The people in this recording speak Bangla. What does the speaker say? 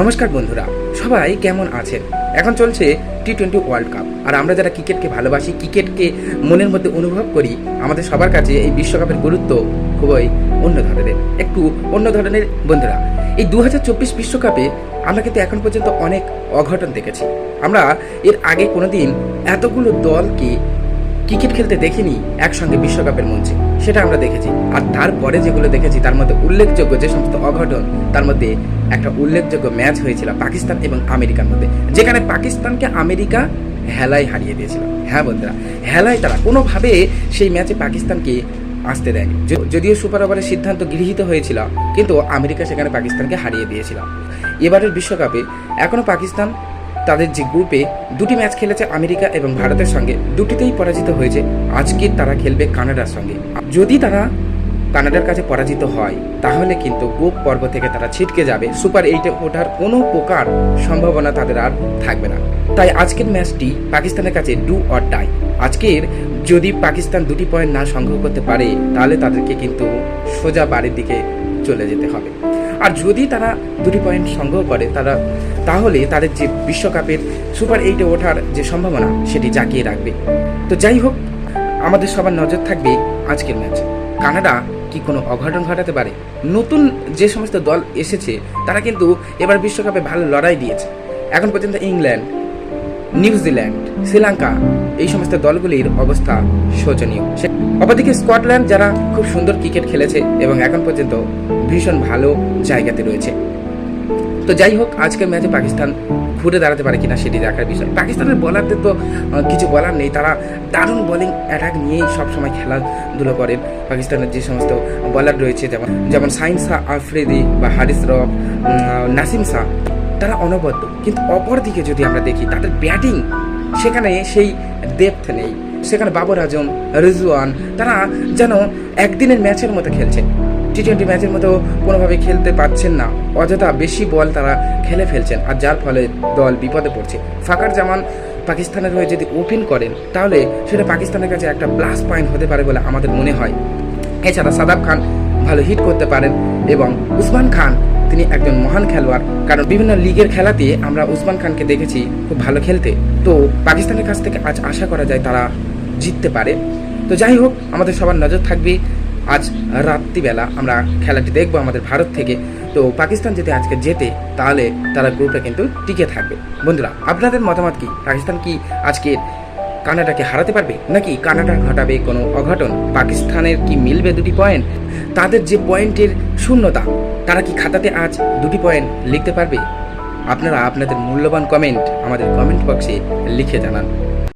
নমস্কার বন্ধুরা, সবাই কেমন আছেন? এখন চলছে টি টোয়েন্টি ওয়ার্ল্ড কাপ। আর আমরা যারা ক্রিকেটকে ভালোবাসি, ক্রিকেটকে মনের মধ্যে অনুভব করি, আমাদের সবার কাছে এই বিশ্বকাপের গুরুত্ব খুবই অন্য ধরনের, একটু অন্য ধরনের। বন্ধুরা, এই দু বিশ্বকাপে আমরা কিন্তু এখন পর্যন্ত অনেক অঘটন দেখেছি। আমরা এর আগে কোনোদিন এতগুলো দলকে ক্রিকেট খেলতে দেখিনি একসঙ্গে বিশ্বকাপের মঞ্চে, সেটা আমরা দেখেছি। আর তারপরে যেগুলো দেখেছি, তার মধ্যে উল্লেখযোগ্য যে সমস্ত অঘটন, তার মধ্যে একটা উল্লেখযোগ্য ম্যাচ হয়েছিল পাকিস্তান এবং আমেরিকার মধ্যে, যেখানে পাকিস্তানকে আমেরিকা হেলায় হারিয়ে দিয়েছিল। হ্যাঁ বন্ধুরা হেলায় তারা কোনোভাবে সেই ম্যাচে পাকিস্তানকে আসতে দেয়নি। যদিও সুপার ওভারের সিদ্ধান্ত গৃহীত হয়েছিল, কিন্তু আমেরিকা সেখানে পাকিস্তানকে হারিয়ে দিয়েছিল। এবারের বিশ্বকাপে এখনও পাকিস্তান তাদের যে গ্রুপে দুটি ম্যাচ খেলেছে আমেরিকা এবং ভারতের সঙ্গে, দুটিতেই পরাজিত হয়েছে। আজকে তারা খেলবে কানাডার সঙ্গে। যদি তারা কানাডার কাছে পরাজিত হয়, তাহলে কিন্তু গ্রুপ পর্ব থেকে তারা ছিটকে যাবে। সুপার এইটে ওঠার কোনো প্রকার সম্ভাবনা তাদের আর থাকবে না। তাই আজকের ম্যাচটি পাকিস্তানের কাছে ডু অর ডাই। আজকের যদি পাকিস্তান দুটি পয়েন্ট না সংগ্রহ করতে পারে, তাহলে তাদেরকে কিন্তু সোজা বাড়ির দিকে চলে যেতে হবে। আর যদি তারা দুটি পয়েন্ট সংগ্রহ করে, তারা, তাহলে তাদের যে বিশ্বকাপের সুপার এইটে ওঠার যে সম্ভাবনা, সেটি জাগিয়ে রাখবে। তো যাই হোক, আমাদের সবার নজর থাকবে আজকের ম্যাচ। কানাডা কি কোনো অঘটন ঘটাতে পারে? নতুন যে সমস্ত দল এসেছে, তারা কিন্তু এবার বিশ্বকাপে ভালো লড়াই দিয়েছে। এখন পর্যন্ত ইংল্যান্ড নিউজিল্যান্ড, শ্রীলঙ্কা, এই সমস্ত দলগুলির অবস্থা শোচনীয়। অপরদিকে স্কটল্যান্ড, যারা খুব সুন্দর ক্রিকেট খেলেছে এবং এখন পর্যন্ত ভীষণ ভালো জায়গাতে রয়েছে। তো যাই হোক, আজকের ম্যাচে পাকিস্তান ঘুরে দাঁড়াতে পারে কিনা সেটি দেখার বিষয়। পাকিস্তানের বলারদের তো কিছু বলার নেই। তারা দারুণ বোলিং অ্যাটাক নিয়েই সবসময় খেলাধুলো করেন। পাকিস্তানের যে সমস্ত বলার রয়েছে, যেমন যেমন সাইন শাহ আফ্রিদি বা হারিস রফ নাসিম শাহ। তারা অনবদ্য। কিন্তু অপরদিকে যদি আমরা দেখি, তাদের ব্যাটিং, সেখানে সেই ডেপথ নেই। সেখানে বাবর আজম, রিজওয়ান, তারা যেন একদিনের ম্যাচের মতো খেলছে। টি টোয়েন্টি ম্যাচের মতো কোনোভাবে খেলতে পারছেন না। অযথা বেশি বল তারা খেলে ফেলছেন। আর যার ফলে দল বিপদে পড়ছে। ফাকার জামান পাকিস্তানের হয়ে যদি ওপেন করেন, তাহলে সেটা পাকিস্তানের কাছে একটা প্লাস পয়েন্ট হতে পারে বলে আমাদের মনে হয়। এছাড়া সাদাব খান ভালো হিট করতে পারেন এবং উসমান খান তিনি একজন মহান খেলোয়াড়। কারণ বিভিন্ন লিগের খেলাতে আমরা উসমান খানকে দেখেছি খুব ভালো খেলতে। তো পাকিস্তানের কাছ থেকে আজ আশা করা যায় তারা জিততে পারে। তো যাই হোক, আমাদের সবার নজর থাকবে আজ রাত্রিবেলা। আমরা খেলাটি দেখব আমাদের ভারত থেকে। তো পাকিস্তান যদি আজকে জেতে, তাহলে তারা গ্রুপে কিন্তু টিকে থাকবে। বন্ধুরা, আপনাদের মতামত কি? পাকিস্তান কি আজকে কানাডাকে হারাতে পারবে? নাকি কানাডা ঘটাবে কোনো অঘটন? পাকিস্তানের কি মিলবে দুটি পয়েন্ট? তাদের যে পয়েন্টের শূন্যতা, তারা কি খাতাতে আজ দুটি পয়েন্ট লিখতে পারবে? আপনারা আপনাদের মূল্যবান কমেন্ট আমাদের কমেন্ট বক্সে লিখে জানান।